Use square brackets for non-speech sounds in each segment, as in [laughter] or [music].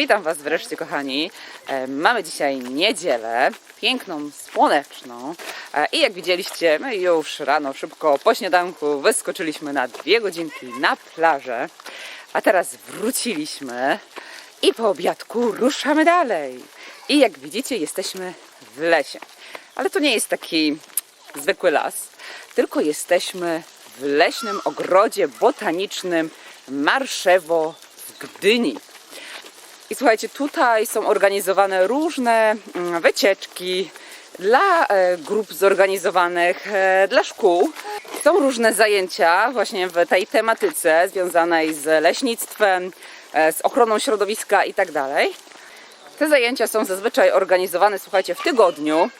Witam Was wreszcie, kochani. E, Mamy dzisiaj niedzielę, piękną, słoneczną. E, I jak widzieliście, my już rano, szybko po śniadanku wyskoczyliśmy na dwie godzinki na plażę. A teraz wróciliśmy i po obiadku ruszamy dalej. I jak widzicie, jesteśmy w lesie. Ale to nie jest taki zwykły las, tylko jesteśmy w leśnym ogrodzie botanicznym Marszewo w Gdyni. I słuchajcie, tutaj są organizowane różne mm, wycieczki dla e, grup zorganizowanych, e, dla szkół. Są różne zajęcia właśnie w tej tematyce związanej z leśnictwem, e, z ochroną środowiska i tak. Te zajęcia są zazwyczaj organizowane, słuchajcie, w tygodniu.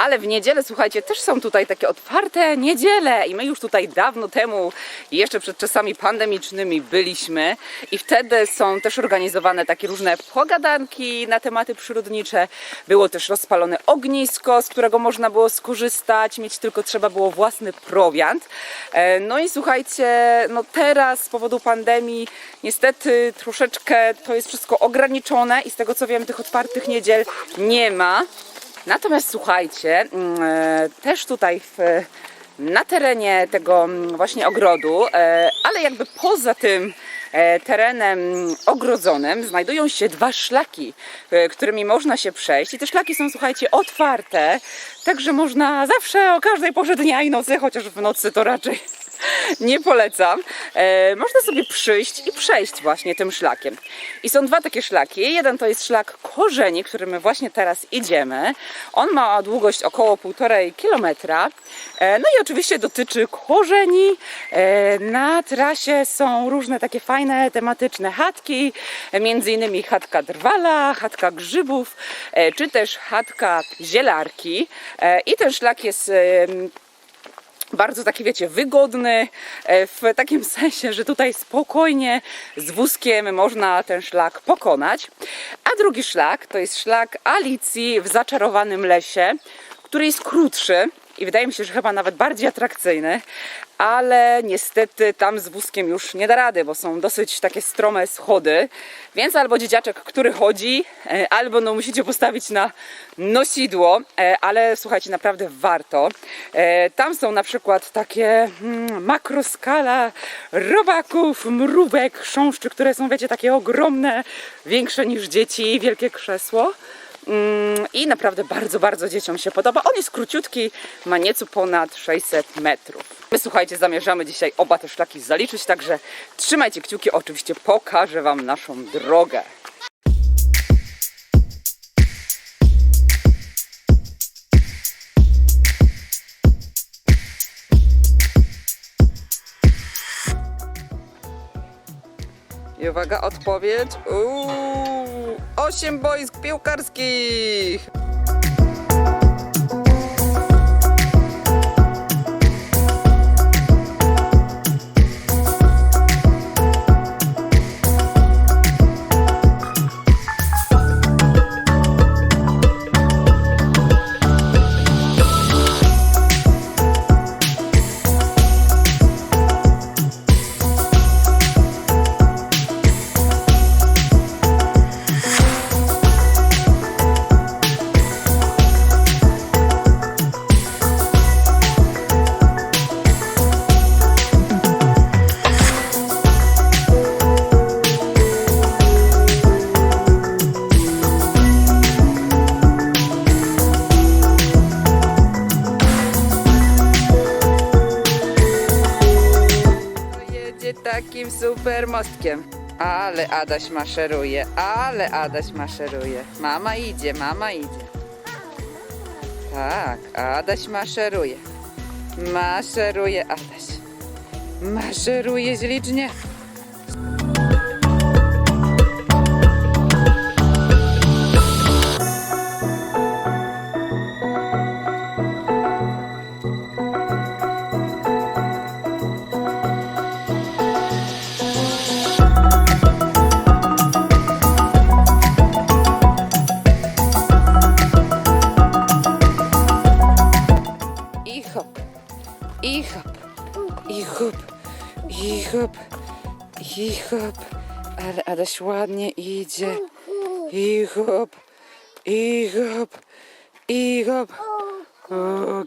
Ale w niedzielę, słuchajcie, też są tutaj takie otwarte niedziele i my już tutaj dawno temu, jeszcze przed czasami pandemicznymi byliśmy i wtedy są też organizowane takie różne pogadanki na tematy przyrodnicze. Było też rozpalone ognisko, z którego można było skorzystać, mieć tylko trzeba było własny prowiant. E, No i słuchajcie, no teraz z powodu pandemii niestety troszeczkę to jest wszystko ograniczone i z tego co wiem tych otwartych niedziel nie ma. Natomiast słuchajcie, mm, e, też tutaj w, na terenie tego mm, właśnie ogrodu, e, ale jakby poza tym e, terenem ogrodzonym znajdują się dwa szlaki, którymi można się przejść. I te szlaki są, słuchajcie, otwarte, także można zawsze o każdej porze dnia i nocy, chociaż w nocy to raczej nie polecam. E, można sobie przyjść i przejść właśnie tym szlakiem. I są dwa takie szlaki. Jeden to jest szlak korzeni, którym my właśnie teraz idziemy. On ma długość około 1,5 kilometra. E, no i oczywiście dotyczy korzeni. E, na trasie są różne takie fajne, tematyczne chatki, między innymi chatka drwala, chatka grzybów, e, czy też chatka zielarki. I ten szlak jest bardzo taki, wiecie, wygodny, e, w takim [laughs] sensie, że tutaj spokojnie z wózkiem można ten szlak pokonać. A drugi szlak to jest szlak Alicji w zaczarowanym lesie, który jest krótszy i wydaje mi się, że chyba nawet bardziej atrakcyjny, ale niestety tam z wózkiem już nie da rady, bo są dosyć takie strome schody, więc albo dzieciaczek, który chodzi, e, albo no musicie postawić na nosidło, e, ale słuchajcie, naprawdę warto. E, Tam są na przykład takie mm, makroskala robaków, mrówek, chrząszczy, które są, wiecie, takie ogromne, większe niż dzieci, wielkie krzesło. Mm, I naprawdę bardzo, bardzo dzieciom się podoba. On jest króciutki, ma nieco ponad 600 metrów. My słuchajcie, zamierzamy dzisiaj oba te szlaki zaliczyć, także trzymajcie kciuki, oczywiście pokażę Wam naszą drogę. I uwaga, odpowiedź. Uuu, 8 boisk piłkarskich! Super mostkiem. Ale Adaś maszeruje, ale Adaś maszeruje. Mama idzie, mama idzie. Tak, Adaś maszeruje. Maszeruje Adaś. Maszeruje ślicznie. Hop, i hop, Ale Adaś ładnie idzie. I hop, i hop, i hop. O,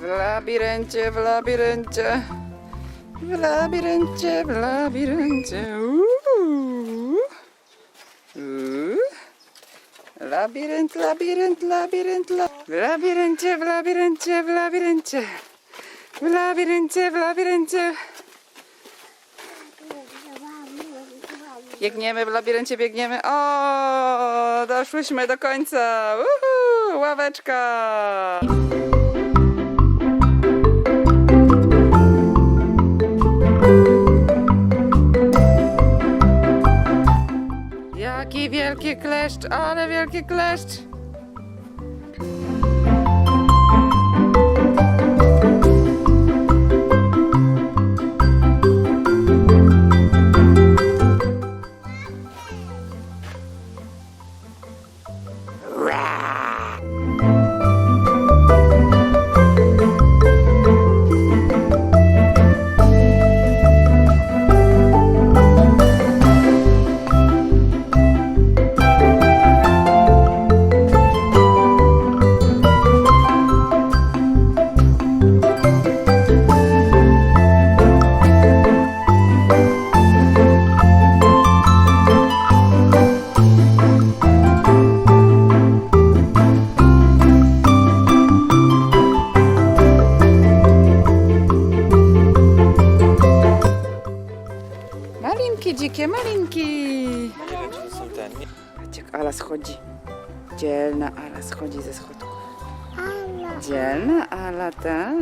W labiryncie, w labiryncie. W labiryncie, w labiryncie. Uuu. Uuu. Labirynt, labirynt, labirynt, la... W labiryncie, w labiryncie, w labiryncie. W labiryncie, w labiryncie. Biegniemy w labiryncie, biegniemy. O, doszłyśmy do końca. Uhu, ławeczka. Kleszcz, ale wielki kleszcz. Malinki, dzikie malinki. Nie wiem, czy to są te. Nie. Patrz jak Ala schodzi. Dzielna Ala schodzi ze schodków. Dzielna Ala, tak.